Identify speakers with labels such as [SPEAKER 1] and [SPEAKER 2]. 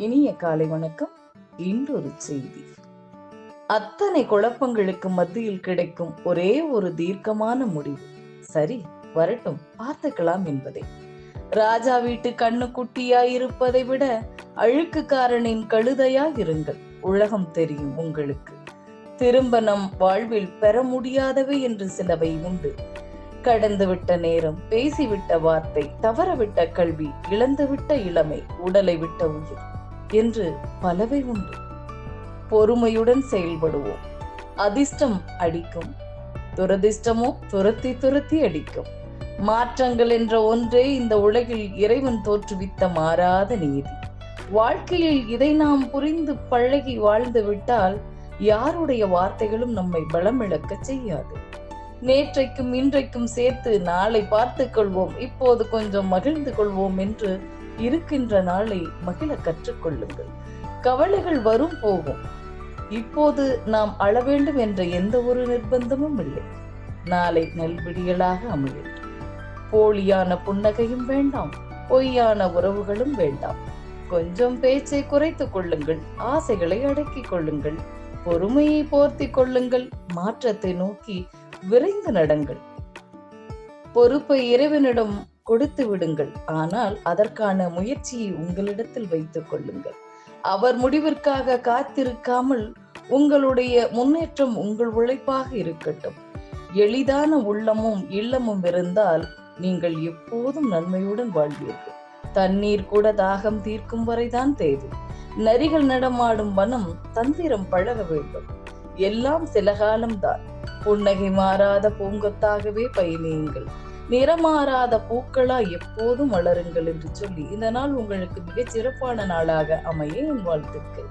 [SPEAKER 1] இனிய காலை வணக்கம். இன்றொரு செய்தி. அத்தனை குழப்பங்களுக்கு மத்தியில் கிடைக்கும் ஒரே ஒரு தீர்க்கமான முடிவு. சரி வரட்டும் பார்த்துக்கலாம் என்பதே. ராஜா வீட்டு கண்ணு குட்டியாய் இருப்பதை விட அழுக்குக்காரனின் கழுதையா இருங்கள். உலகம் தெரியும் உங்களுக்கு. திரும்ப நம் வாழ்வில் பெற முடியாதவை என்று சிலவை உண்டு. கடந்துவிட்ட நேரம் பேசிவிட்ட வார்த்தை தவறவிட்ட கல்வி இழந்துவிட்ட இளமை உடலை விட்ட உயிர். என்று பலவை உண்டு. பொறுமையுடன் செயல்படுவோம். அதிர்ஷ்டம் அடிக்கும். துரதிர்ஷ்டமோ துரத்தி துரத்தி அடிக்கும். மாற்றங்கள் என்ற ஒன்றே இந்த உலகில் இறைவன் தோற்றுவித்த மாறாத நீதி. வாழ்க்கையில் இதை நாம் புரிந்து பழகி வாழ்ந்து விட்டால் யாருடைய வார்த்தைகளும் நம்மை பலம் இழக்க செய்யாது. நேற்றைக்கும் இன்றைக்கும் சேர்த்து நாளை பார்த்துக் கொள்வோம். இப்போது கொஞ்சம் மகிழ்ந்து கொள்வோம் என்று இருக்கின்ற நாளை மகிழ கற்றுக்கொள்ளுங்கள். கவலைகள் வரும் போகும். இப்போது நாம் அழ வேண்டும் என்ற எந்த ஒரு நிர்பந்தமும் இல்லை. நாளை நல்விடியலாக அமையும். போலியான புன்னகையும் வேண்டாம். பொய்யான உறவுகளும் வேண்டாம். கொஞ்சம் பேச்சை குறைத்துக் கொள்ளுங்கள். ஆசைகளை அடக்கிக் கொள்ளுங்கள். பொறுமையை போர்த்தி கொள்ளுங்கள். மாற்றத்தை நோக்கி விரைந்து நடங்கள். பொறுப்பை இறைவனிடம் கொடுத்து விடுங்கள். ஆனால் அதற்கான முயற்சியை உங்களிடத்தில் வைத்துக் கொள்ளுங்கள். அவர் முடிவிற்காக காத்திருக்காமல் உங்களுடைய முன்னேற்றம் உங்கள் உழைப்பாக இருக்கட்டும். எளிதான உள்ளமும் இல்லமும் இருந்தால் நீங்கள் எப்போதும் நன்மையுடன் வாழ்வீர்கள். தண்ணீர் கூட தாகம் தீர்க்கும் வரைதான் தேவை. நரிகள் நடமாடும் வனம் தந்திரம் பழக வேண்டும். எல்லாம் சில காலம்தான். புன்னகை மாறாத பூங்கொத்தாகவே பயணியுங்கள். நிறமாறாத பூக்களா எப்போதும் வளருங்கள் என்று சொல்லி இந்த நாள் உங்களுக்கு மிகச் சிறப்பான நாளாக அமைய என் வாழ்த்துக்கள்.